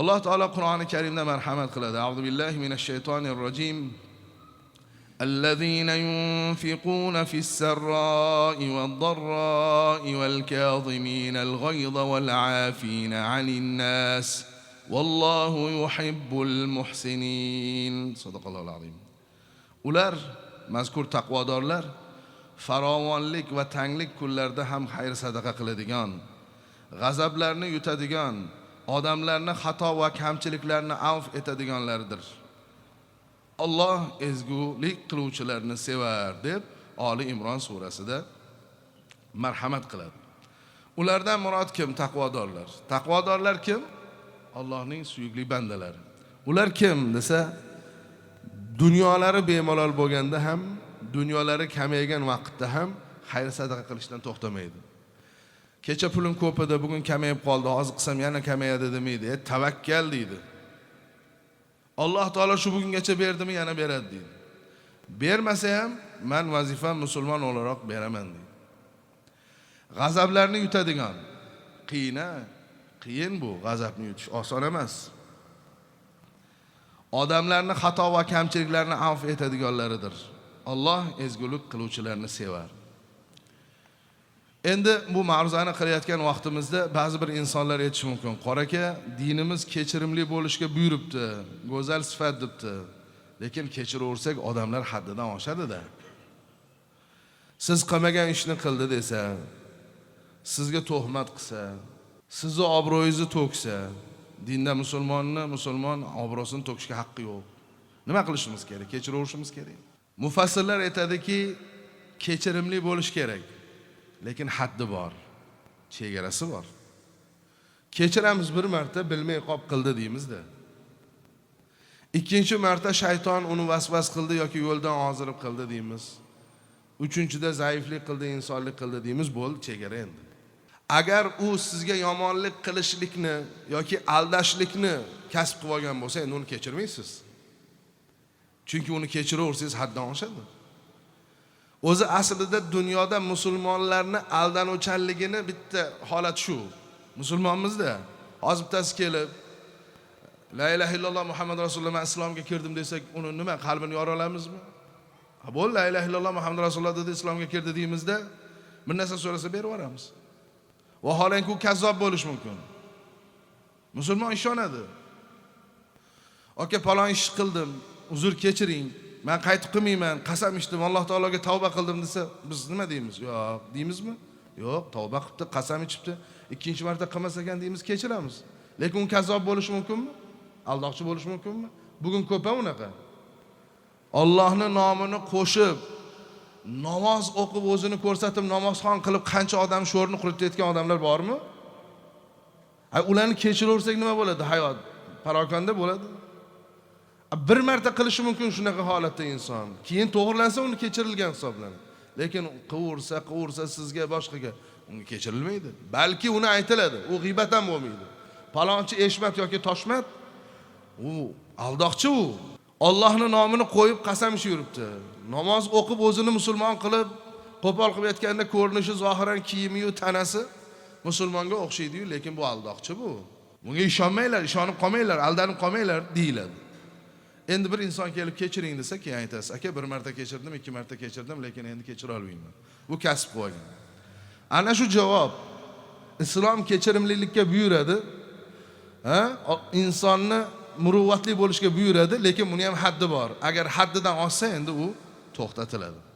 الله تعالى قرآن كريم ده مرحمة قلت أعوذ بالله من الشيطان الرجيم. الذين ينفقون في السراء والضراء والكاظمين الغيظ والعافين عن الناس والله يحب المحسنين. صدق الله العظيم. أولر مذكور تقوى دارلر فراوان لك وتنگ لك كلر ده هم خير صدق قلدگان غزب لرنه يتدگان odamlarni xato va kamchiliklarni avf etadiganlardir Alloh ezgulik qiluvchilarni sevar deb Oli Imron surasida marhamat qiladi. Ulardan murod kim? Taqvodorlar. Taqvodorlar kim? Allohning suyukli bandalari. Ular kim desa, dunyolari bemalol bo'lganda ham, dunyolari kamaygan vaqtda ham xayr sadaqa qilishdan to'xtamaydi. Kecha pulim ko'p edi, bugun kamayib qoldi, hozir qilsam yana kamayadi demaydi. E, tavakkal deydi. alloh taolo shu bugungacha berdimi yana beradi deydi. Bermasa ham man vazifam musulmon o'laroq beraman deydi. G'azablarni yutadigan qiyin qiyin bu g'azabni yutish oson emas. Odamlarni xato va kamchiliklarni avf etadiganlaridir. Alloh ezgulik qiluvchilarni sevar endi bu ma'ruzani qilayotgan vaqtimizda ba'zi bir insonlar aytishi mumkin. Qora aka dinimiz kechirimli bo'lishga buyuribdi go'zal sifat debdi. Lekin kechiraversak odamlar haddidan oshadida. Siz qilmagan ishni qildi desa sizga tuhmat qilsa sizni obro'yingizni to'ksa dinda musulmonni musulmon obro'sini to'kishga haqqi yo'q. Nima qilishimiz kerak? Kechiraverishimiz kerak. Mufassirlar aytadiki kechirimli bo'lish kerak lekin haddi bor chegarasi bor. Kechiramiz bir marta bilmay qolib qildi deymizda ikkinchi marta shayton uni vasvas qildi yoki yo'ldan ozdirib qildi deymiz. Uchinchida zaiflik qildi insonlik qildi deymiz bo'ldi chegara endi. Agar u sizga yomonlik qilishlikni yoki aldashlikni kasb qilib olgan bo'lsa endi uni kechirmaysiz. Chunki uni kechiraversangiz haddan oshadi o'zi aslida dunyoda musulmonlarni aldanuvchanligini bitta holat shu. Musulmonmizda. Hozir bittasi kelib la ilaha illalloh muhammad rasululloh man islomga kirdim desak uni nima qalbini yora olamizmi? Bo'ldi la ilaha illalloh muhammad rasululloh dedi islomga kirdi deymizda bir narsa so'rasa berib yuboramiz. Vaholanki u kazzob bo'lishi mumkin. Musulmon ishonadi. Aka palon ish qildim uzr kechiring man qaytib qilmayman qasam ichdim alloh taologa tavba qildim desa biz nima deymiz yo'q deymizmi yo'q tavba qilibdi qasam ichibdi ikkinchi marta qilmas ekan deymiz kechiramiz lekin u kazzob bo'lishi mumkinmi aldoqchi bo'lishi mumkinmi bugun ko'p a unaqa ollohni nomini qo'shib namoz o'qib o'zini ko'rsatib namozxon qilib qancha odam sho'rni quritayotgan odamlar bormi ularni kechiraversak nima bo'ladi hayot parokanda bo'ladi bir marta qilishi mumkin shunaqa holatda inson. Keyin to'g'irlansa uni kechirilgan hisoblanadi. Lekin qilaversa qilaversa sizga boshqaga unga kechirilmaydi. Balki uni aytiladi. U g'iybat ham bo'lmaydi. Palonchi eshmat yoki toshmat u aldoqchi u. Ollohni nomini qo'yib qasam ichib yuribdi. Namoz o'qib o'zini musulmon qilib qo'pol qilib aytganda ko'rinishi zohiran kiyimiyu tanasi musulmonga o'xshaydiyu lekin bu aldoqchi bu. Bunga ishonmanglar ishonib qolmanglar aldanib qolmanglar deyiladi endi bir inson kelib kechiring desa keyin aytasiz aka bir marta kechirdim ikki marta kechirdim lekin endi kechira olmayman. Bu kasb qilib ana shu javob islom kechirimlilikka buyuradi ha? İnsonni muruvvatli bo'lishga buyuradi lekin buni ham haddi bor. Agar haddidan oshsa endi u to'xtatiladi